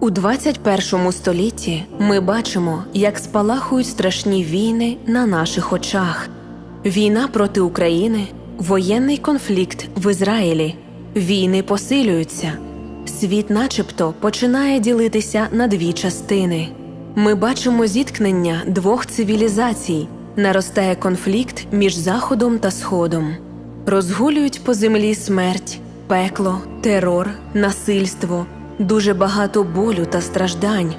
У 21 столітті ми бачимо, як спалахують страшні війни на наших очах: війна проти України, воєнний конфлікт в Ізраїлі, війни посилюються. Світ, начебто, починає ділитися на дві частини. Ми бачимо зіткнення двох цивілізацій, наростає конфлікт між Заходом та Сходом, розгулюють по землі смерть, пекло, терор, насильство, дуже багато болю та страждань.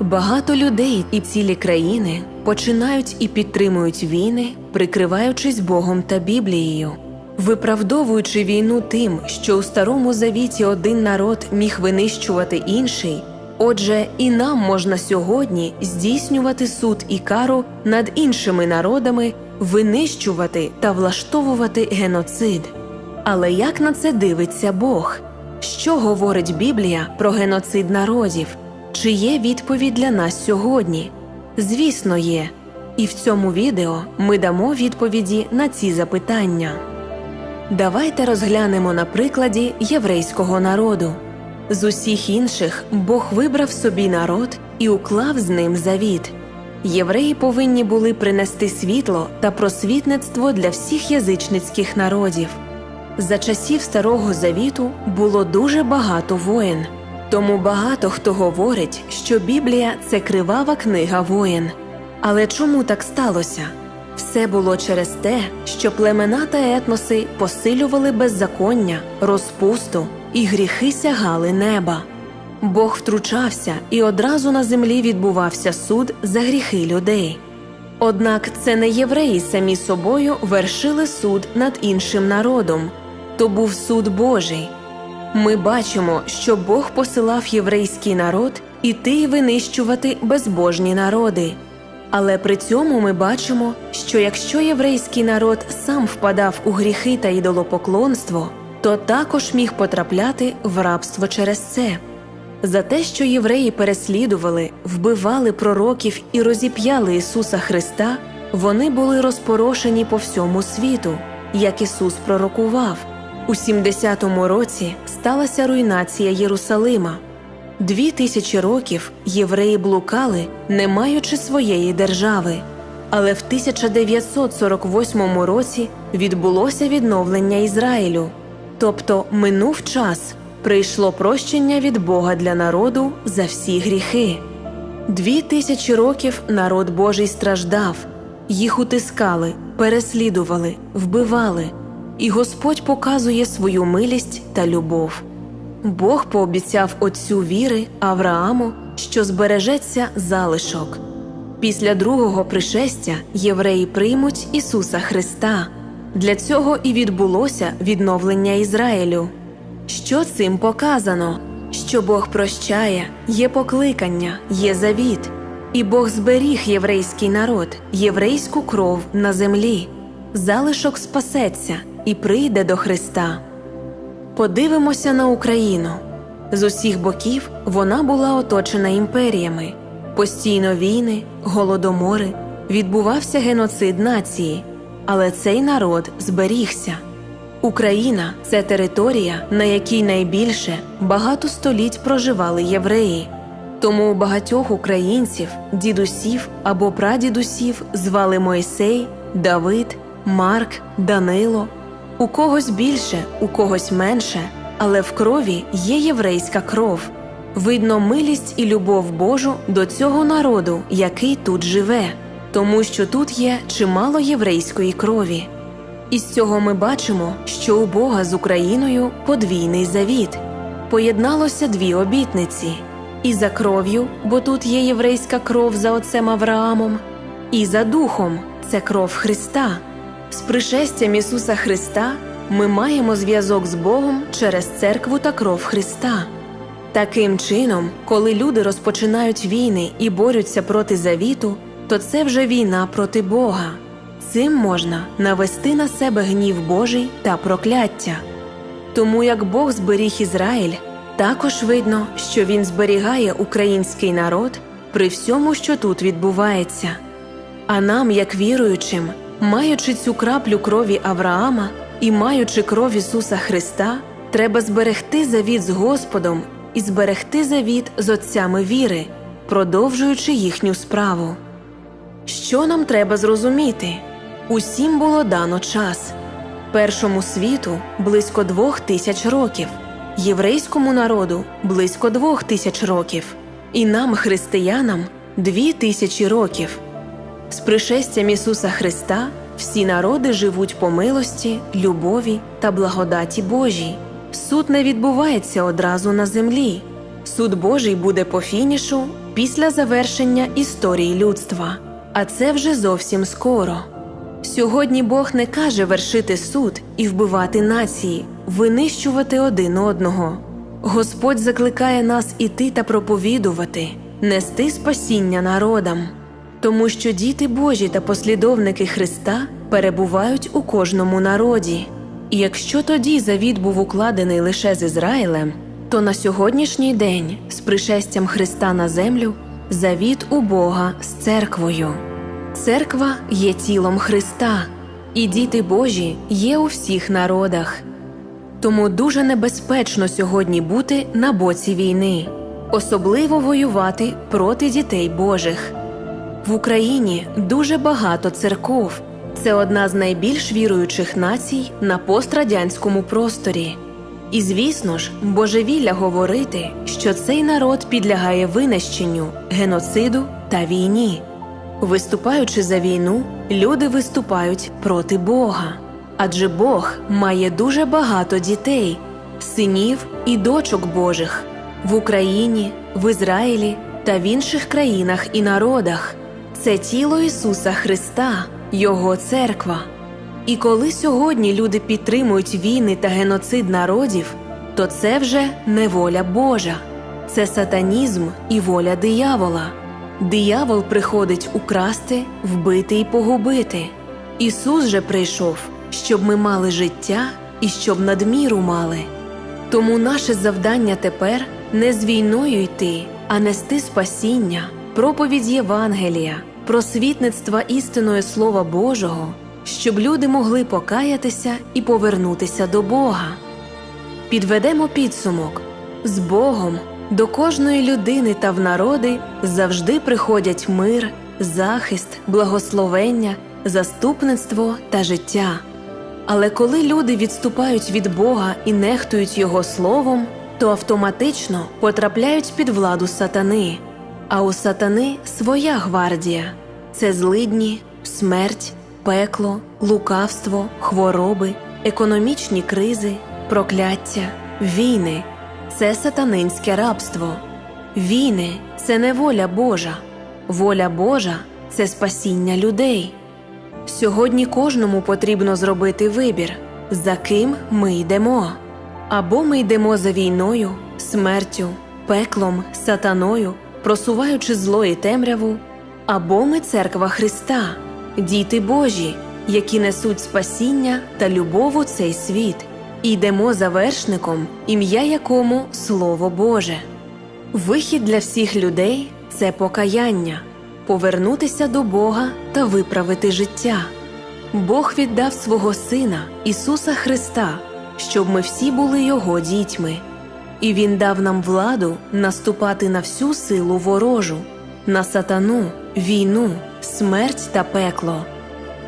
Багато людей і цілі країни починають і підтримують війни, прикриваючись Богом та Біблією, виправдовуючи війну тим, що у старому завіті один народ міг винищувати інший. Отже, і нам можна сьогодні здійснювати суд і кару над іншими народами, винищувати та влаштовувати геноцид. Але як на це дивиться Бог? Що говорить Біблія про геноцид народів? Чи є відповідь для нас сьогодні? Звісно, є. І в цьому відео ми дамо відповіді на ці запитання. Давайте розглянемо на прикладі єврейського народу. З усіх інших Бог вибрав собі народ і уклав з ним завіт. Євреї повинні були принести світло та просвітництво для всіх язичницьких народів. За часів Старого Завіту було дуже багато воєн, тому багато хто говорить, що Біблія це кривава книга воєн. Але чому так сталося? Все було через те, що племена та етноси посилювали беззаконня, розпусту і гріхи сягали неба. Бог втручався, і одразу на землі відбувався суд за гріхи людей. Однак це не євреї самі собою вершили суд над іншим народом, то був суд Божий. Ми бачимо, що Бог посилав єврейський народ іти й винищувати безбожні народи. Але при цьому ми бачимо, що якщо єврейський народ сам впадав у гріхи та ідолопоклонство, то також міг потрапляти в рабство через це. За те, що євреї переслідували, вбивали пророків і розіп'яли Ісуса Христа, вони були розпорошені по всьому світу, як Ісус пророкував. У 70-му році сталася руйнація Єрусалима. Дві тисячі років євреї блукали, не маючи своєї держави. Але в 1948 році відбулося відновлення Ізраїлю. Тобто минув час, прийшло прощення від Бога для народу за всі гріхи. Дві тисячі років народ Божий страждав, їх утискали, переслідували, вбивали, і Господь показує свою милість та любов. Бог пообіцяв отцю віри Аврааму, що збережеться залишок. Після другого пришестя євреї приймуть Ісуса Христа. Для цього і відбулося відновлення Ізраїлю. Що цим показано? Що Бог прощає, є покликання, є завіт, і Бог зберіг єврейський народ, єврейську кров на землі, залишок спасеться і прийде до Христа. Подивимося на Україну. З усіх боків вона була оточена імперіями, постійно війни, голодомори, відбувався геноцид нації, але цей народ зберігся. Україна це територія, на якій найбільше багато століть проживали євреї. Тому у багатьох українців, дідусів або прадідусів звали Мойсей, Давид, Марк, Данило. У когось більше, у когось менше, але в крові є єврейська кров. Видно милість і любов Божу до цього народу, який тут живе, тому що тут є чимало єврейської крові. Із цього ми бачимо, що у Бога з Україною подвійний завіт. Поєдналося дві обітниці і за кров'ю, бо тут є єврейська кров за отцем Авраамом, і за духом це кров Христа. З пришестям Ісуса Христа ми маємо зв'язок з Богом через церкву та кров Христа. Таким чином, коли люди розпочинають війни і борються проти завіту, то це вже війна проти Бога. Цим можна навести на себе гнів Божий та прокляття. Тому як Бог зберіг Ізраїль, також видно, що Він зберігає український народ при всьому, що тут відбувається. А нам, як віруючим, маючи цю краплю крові Авраама і маючи кров Ісуса Христа, треба зберегти завіт з Господом і зберегти завіт з отцями віри, продовжуючи їхню справу. Що нам треба зрозуміти? Усім було дано час. Першому світу близько двох тисяч років, єврейському народу близько двох тисяч років, і нам, християнам, дві тисячі років. З пришестям Ісуса Христа всі народи живуть по милості, любові та благодаті Божій. Суд не відбувається одразу на землі. Суд Божий буде по фінішу після завершення історії людства, а це вже зовсім скоро. Сьогодні Бог не каже вершити суд і вбивати нації, винищувати один одного. Господь закликає нас іти та проповідувати, нести спасіння народам, тому що діти Божі та послідовники Христа перебувають у кожному народі. І якщо тоді завіт був укладений лише з Ізраїлем, то на сьогоднішній день з пришестям Христа на землю завіт у Бога з церквою. Церква є тілом Христа, і діти Божі є у всіх народах. Тому дуже небезпечно сьогодні бути на боці війни, особливо воювати проти дітей Божих. В Україні дуже багато церков. Це одна з найбільш віруючих націй на пострадянському просторі. І звісно ж, божевілля говорити, що цей народ підлягає винищенню, геноциду та війні. Виступаючи за війну, люди виступають проти Бога. Адже Бог має дуже багато дітей, синів і дочок Божих в Україні, в Ізраїлі та в інших країнах і народах. Це тіло Ісуса Христа, Його церква. І коли сьогодні люди підтримують війни та геноцид народів, то це вже не воля Божа, це сатанізм і воля диявола. Диявол приходить украсти, вбити і погубити. Ісус же прийшов, щоб ми мали життя і щоб надміру мали. Тому наше завдання тепер не з війною йти, а нести спасіння, проповідь Євангелія, просвітництва істиною Слова Божого, щоб люди могли покаятися і повернутися до Бога. Підведемо підсумок з Богом. До кожної людини та в народи завжди приходять мир, захист, благословення, заступництво та життя. Але коли люди відступають від Бога і нехтують Його словом, то автоматично потрапляють під владу сатани. А у сатани своя гвардія це злидні, смерть, пекло, лукавство, хвороби, економічні кризи, прокляття, війни це сатанинське рабство. Війни це не воля Божа, воля Божа це спасіння людей. Сьогодні кожному потрібно зробити вибір, за ким ми йдемо. Або ми йдемо за війною, смертю, пеклом, сатаною, просуваючи зло і темряву, або ми церква Христа, діти Божі, які несуть спасіння та любов у цей світ і йдемо за вершником, ім'я якому Слово Боже. Вихід для всіх людей це покаяння, повернутися до Бога та виправити життя. Бог віддав свого Сина Ісуса Христа, щоб ми всі були Його дітьми, і Він дав нам владу наступати на всю силу ворожу, на сатану, війну, смерть та пекло.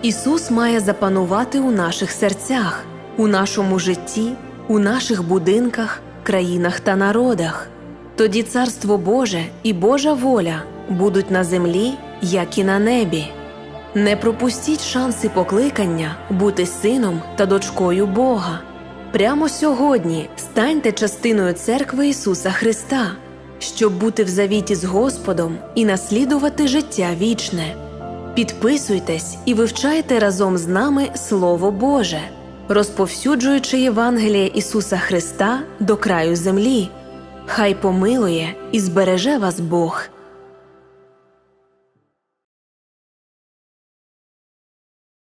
Ісус має запанувати у наших серцях у нашому житті, у наших будинках, країнах та народах. Тоді Царство Боже і Божа воля будуть на землі, як і на небі. Не пропустіть шанси покликання бути сином та дочкою Бога. Прямо сьогодні станьте частиною церкви Ісуса Христа, щоб бути в завіті з Господом і наслідувати життя вічне. Підписуйтесь і вивчайте разом з нами Слово Боже розповсюджуючи Євангеліє Ісуса Христа до краю землі. Хай помилує і збереже вас Бог.